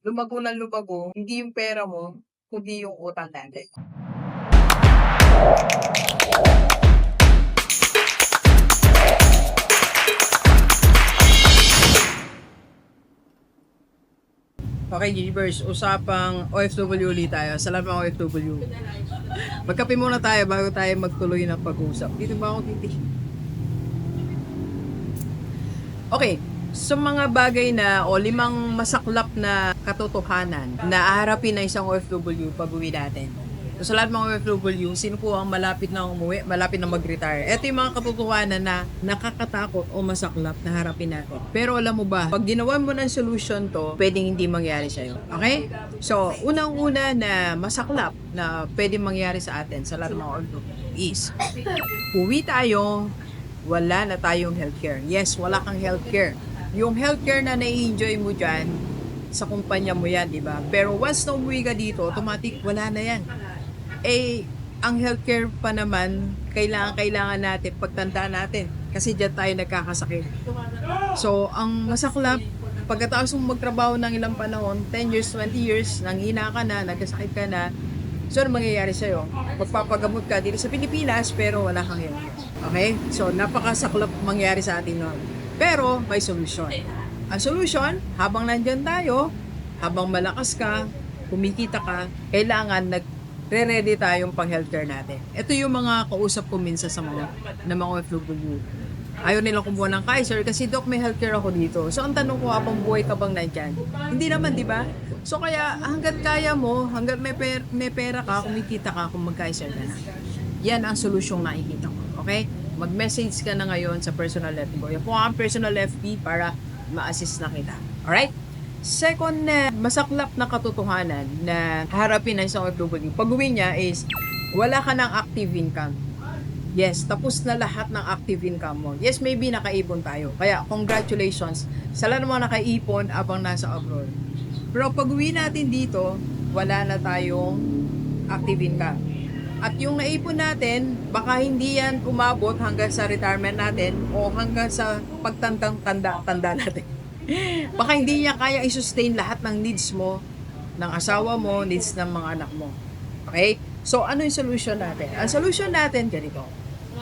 lumago ng lumago, hindi yung pera mo, kundi yung utang natin. Okay, Givers, usapang OFW ulit tayo. Sa lahat ng OFW. Magkape muna tayo bago tayo magtuloy ng pag-usap. Dito ba ako titi? Okay, sa mga bagay na o limang masaklap na katotohanan na aharapin na isang OFW pag uwi natin. So, sa lahat mga OFW, sino po ang malapit na umuwi, malapit na mag-retire? Ito yung mga katotohanan na nakakatakot o masaklap na harapin natin. Pero alam mo ba, pag ginawa mo ng solution to, pwedeng hindi mangyari sa'yo. Okay? So, unang-una na masaklap na pwedeng mangyari sa atin sa lahat ng mga OFW is, uwi tayo, wala na tayong healthcare. Yes, wala kang healthcare. Yung healthcare na nai-enjoy mo dyan, sa kumpanya mo yan, di ba? Pero once na umuwi ka dito, automatic, wala na yan. Eh, ang healthcare pa naman, kailangan, kailangan natin, pagtanda natin. Kasi dyan tayo nagkakasakit. So, ang masaklap, pagkatapos mong magtrabaho ng ilang panahon, 10 years, 20 years, nanghina ka na, nagkasakit ka na, so ano mangyayari sa'yo? Magpapagamot ka dito sa Pilipinas, pero wala kang healthcare. Okay? So, napakasaklap mangyari sa atin noon. Pero, may solusyon. Ang solusyon, habang nandyan tayo, habang malakas ka, kumikita ka, kailangan nag re-ready tayong pang healthcare natin. Ito yung mga kausap ko minsan sa mga na mga OFW. Ayaw nilang kumuha ng Kaiser kasi Doc, may healthcare ako dito. So, ang tanong ko, habang buhay ka bang nandyan? Hindi naman, di ba? So, kaya hanggat kaya mo, hanggat may, per, may pera ka, kumikita ka kung mag-Kaiser ka na. Yan ang solusyong nakikita ko. Okay? Mag-message ka na ngayon sa personal FB ko. Yan po ang personal FB para ma-assist na kita. Alright? Second na masaklap na katotohanan na harapin ng isang OFW, pag uwi niya is wala ka ng active income. Yes, tapos na lahat ng active income mo. Yes, maybe nakaipon tayo. Kaya congratulations sa lahat ng mga nakaipon abang nasa abroad. Pero pag uwi natin dito, wala na tayong active income. At yung naipon natin, baka hindi yan umabot hanggang sa retirement natin o hanggang sa pagtandang tanda, tanda natin. baka hindi niya kaya i-sustain lahat ng needs mo, ng asawa mo, needs ng mga anak mo. Okay? So, ano yung solution natin? Ang solution natin, ganito.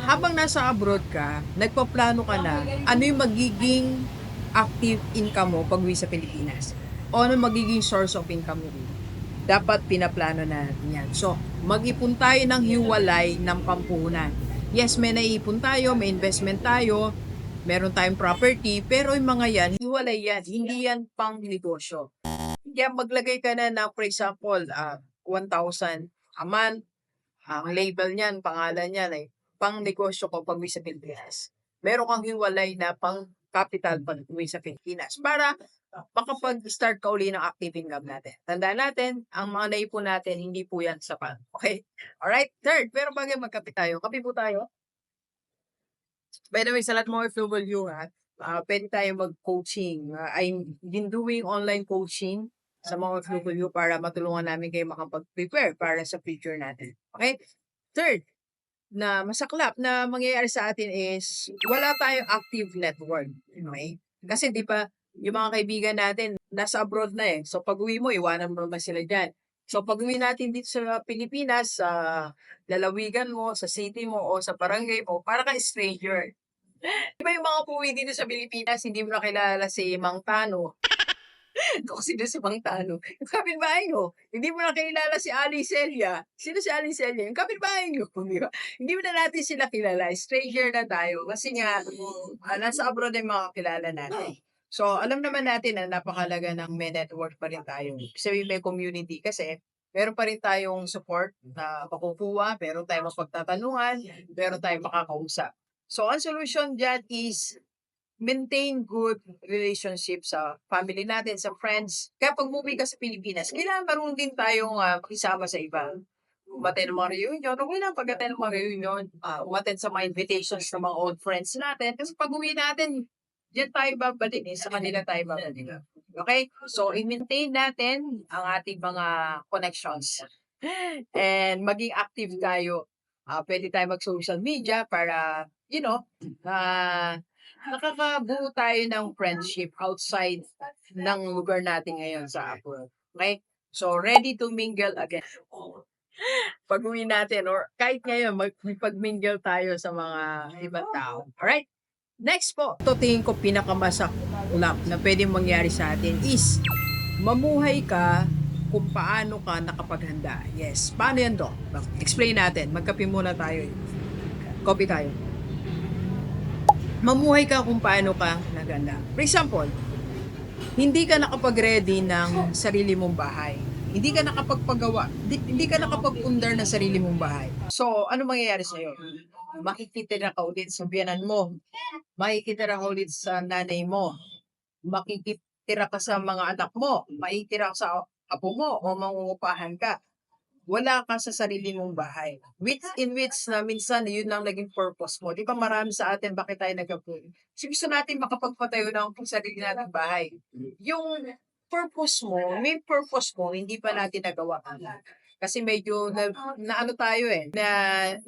Habang nasa abroad ka, nagpaplano ka na, ano yung magiging active income mo pag uwi sa Pilipinas? O ano magiging source of income mo dito? Dapat pinaplano na yan. So, mag-ipon tayo ng hiwalay ng pampuhunan. Yes, may naipon tayo, may investment tayo, meron tayong property, pero yung mga yan, hiwalay yan. Hindi yan pang negosyo. Kaya maglagay ka na na, for example, ah, 1,000 a month. Ang label niyan, pangalan niyan ay pang negosyo ko pag uwi sa Pilipinas. Meron kang hiwalay na pang capital pag uwi sa Pilipinas para makapag-start ka uli ng active income natin. Tandaan natin, ang mga naipon natin, hindi po yan sapat. Okay? Alright? Third, pero bagay magkape tayo. Kape po tayo. By the way, sa lahat mga OFW ha, uh, pwede tayo mag-coaching. Uh, I'm been doing online coaching sa mga OFW para matulungan namin kayo makapag-prepare para sa future natin. Okay? Third, na masaklap na mangyayari sa atin is wala tayong active network. Okay? Kasi di ba, yung mga kaibigan natin, nasa abroad na eh. So pag uwi mo, iwanan mo naman sila dyan. So pag uwi natin dito sa Pilipinas, sa lalawigan mo, sa city mo, o sa barangay mo, para ka stranger. Di ba yung mga puwi dito sa Pilipinas, hindi mo nakilala si Mang Tano? Kung sino si Mang Tano? Yung kapitbahay nyo. Hindi mo nakilala si Ali Celia. Sino si Ali Celia? Yung kapitbahay nyo. Di ba? Hindi mo na natin sila kilala. Stranger na tayo. Kasi nga, uh, nasa abroad yung mga kilala natin. So, alam naman natin na napakalaga ng may network pa rin tayo. Kasi may community kasi meron pa rin tayong support na makukuha, meron tayong mapagtatanungan, meron tayong makakausap. So, ang solution dyan is maintain good relationship sa family natin, sa friends. Kaya pag movie ka sa Pilipinas, kailangan marunong din tayong uh, makisama sa iba. Umaten ng mga reunion, okay lang pag attend mga reunion, uh, umaten sa mga invitations ng mga old friends natin. Kasi pag uwi natin, diyan tayo babalik eh, sa kanila tayo babalik. Okay? So, i-maintain natin ang ating mga connections. And maging active tayo. Uh, pwede tayo mag-social media para, you know, uh, nakakabuo tayo ng friendship outside ng lugar natin ngayon sa abroad. Okay? So, ready to mingle again. Pag uwi natin or kahit ngayon, magpag-mingle tayo sa mga ibang tao. Alright? Next po, ito tingin ko pinakamasaklap na pwedeng mangyari sa atin is mamuhay ka kung paano ka nakapaghanda. Yes. Paano yan, Doc? Explain natin. Magkape muna tayo. Copy tayo. Mamuhay ka kung paano ka naganda. For example, hindi ka nakapag-ready ng sarili mong bahay. Hindi ka nakapagpagawa. Hindi, ka nakapagpundar ng sarili mong bahay. So, ano mangyayari sa'yo? Makikitira ka ulit sa biyanan mo. Makikitira ka ulit sa nanay mo. Makikitira ka sa mga anak mo. Makikitira ka sa apo mo o mangungupahan ka. Wala ka sa sarili mong bahay. Which, in which na minsan yun lang naging purpose mo. Di ba marami sa atin bakit tayo nag So, gusto natin makapagpatayo ng sarili nating bahay. Yung purpose mo, main purpose mo, hindi pa natin nagawa. Kasi medyo na, na ano tayo eh, na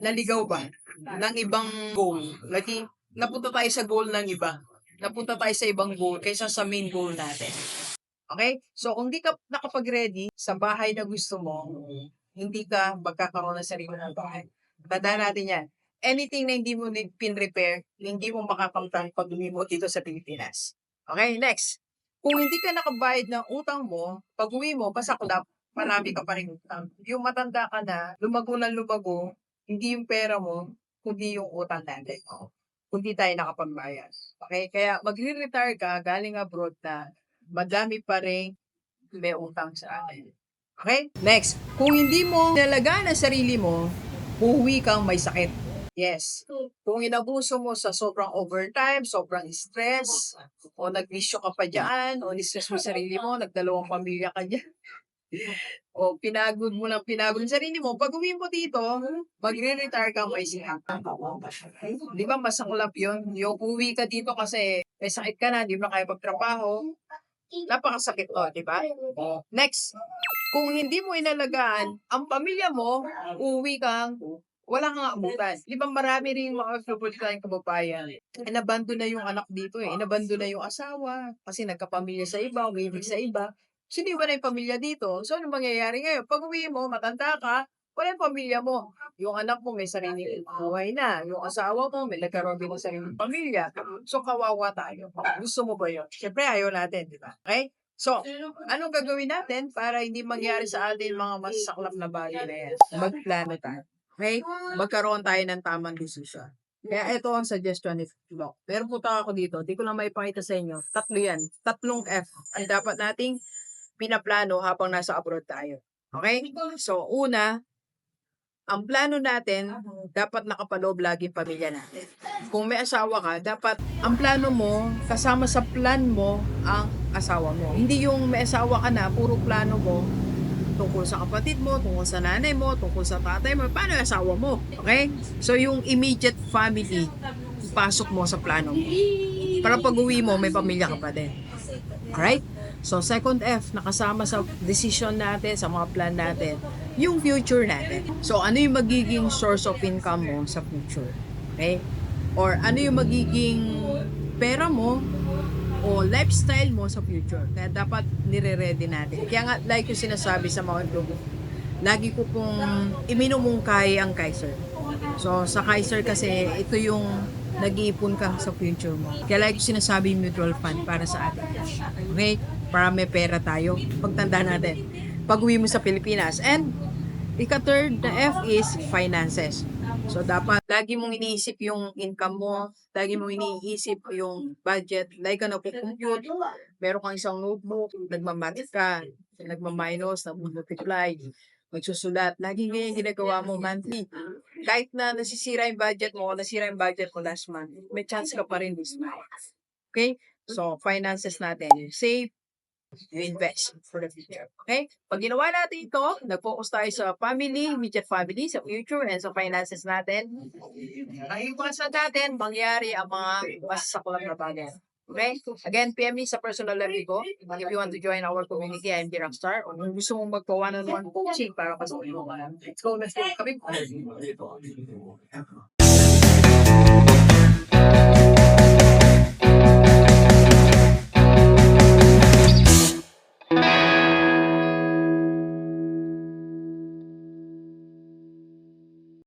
naligaw ba ng ibang goal. Lagi, napunta tayo sa goal ng iba. Napunta tayo sa ibang goal kaysa sa main goal natin. Okay? So, kung di ka nakapag-ready sa bahay na gusto mo, hindi ka magkakaroon ng sarili ng bahay. Tandaan natin yan. Anything na hindi mo pin-repair, hindi mo makakamtan pag lumimot dito sa Pilipinas. Okay, next. Kung hindi ka nakabayad ng utang mo, pag uwi mo, pasaklap, marami ka pa rin utang. Yung matanda ka na, lumago na lumago, hindi yung pera mo, kundi yung utang natin. Kundi tayo nakapagbayad. Okay? Kaya magre-retire ka galing abroad na madami pa rin may utang sa atin. Okay? Next. Kung hindi mo nalagaan ang sarili mo, uuwi kang may sakit. Yes. Kung inabuso mo sa sobrang overtime, sobrang stress, o nag-issue ka pa dyan, o stress mo sarili mo, nagdalawang pamilya ka dyan, o pinagod mo lang pinagod yung sarili mo, pag uwi mo dito, magre-retire ka may sakit. Di ba masaklap yun? Yung uwi ka dito kasi may sakit ka na, di na kaya magtrabaho, napakasakit to, di ba? Next, kung hindi mo inalagaan ang pamilya mo, uwi kang wala kang abutan. Di ba marami rin mga tayong kababayan. Inabando na yung anak dito eh. Inabando na yung asawa. Kasi nagkapamilya sa iba, umibig sa iba. So, ba na yung pamilya dito? So, ano mangyayari ngayon? Pag uwi mo, matanda ka, wala yung pamilya mo. Yung anak mo may sariling buhay na. Yung asawa mo may nagkaroon din ng sariling pamilya. So, kawawa tayo. Gusto mo ba yun? Siyempre, ayaw natin, di ba? Okay? So, anong gagawin natin para hindi mangyari sa atin mga masasaklap na bagay na yan? Magplano tayo. Okay? Magkaroon tayo ng tamang desisyon. Kaya ito ang suggestion ni Doc. Pero puta ako dito, di ko lang maipakita sa inyo. Tatlo yan. Tatlong F ang dapat nating pinaplano habang nasa abroad tayo. Okay? So, una, ang plano natin, dapat nakapaloob lagi pamilya natin. Kung may asawa ka, dapat ang plano mo, kasama sa plan mo, ang asawa mo. Hindi yung may asawa ka na, puro plano mo, tungkol sa kapatid mo, tungkol sa nanay mo, tungkol sa tatay mo, paano yung asawa mo? Okay? So, yung immediate family, pasok mo sa plano mo. Para pag uwi mo, may pamilya ka pa din. Alright? So, second F, nakasama sa decision natin, sa mga plan natin, yung future natin. So, ano yung magiging source of income mo sa future? Okay? Or ano yung magiging pera mo o lifestyle mo sa future. Kaya dapat nire-ready natin. Kaya nga, like yung sinasabi sa mga vlog, lagi ko pong iminumungkay ang Kaiser. So, sa Kaiser kasi, ito yung nag-iipon ka sa future mo. Kaya like yung sinasabi mutual fund para sa atin. Okay? Para may pera tayo. Pagtanda natin. Pag uwi mo sa Pilipinas. And, ika-third na F is finances. So, dapat lagi mong iniisip yung income mo, lagi mong iniisip yung budget, like ka na compute meron kang isang notebook, nagmamath ka, nagmaminus, nagmultiply, magsusulat. Lagi ganyan ginagawa mo monthly. Kahit na nasisira yung budget mo, nasira yung budget mo last month, may chance ka pa rin this month. Okay? So, finances natin. Save, invest for the future. Okay? Pag ginawa natin ito, nag-focus tayo sa family, immediate family, sa future, and sa finances natin, ang natin, mangyari ang mga masasaklap na bagay. Okay? Again, PM me sa personal level ko. If you want to join our community, I'm the Rockstar. O kung gusto mong magpa one-on-one coaching para pasukin mo. Let's go, let's go. Kami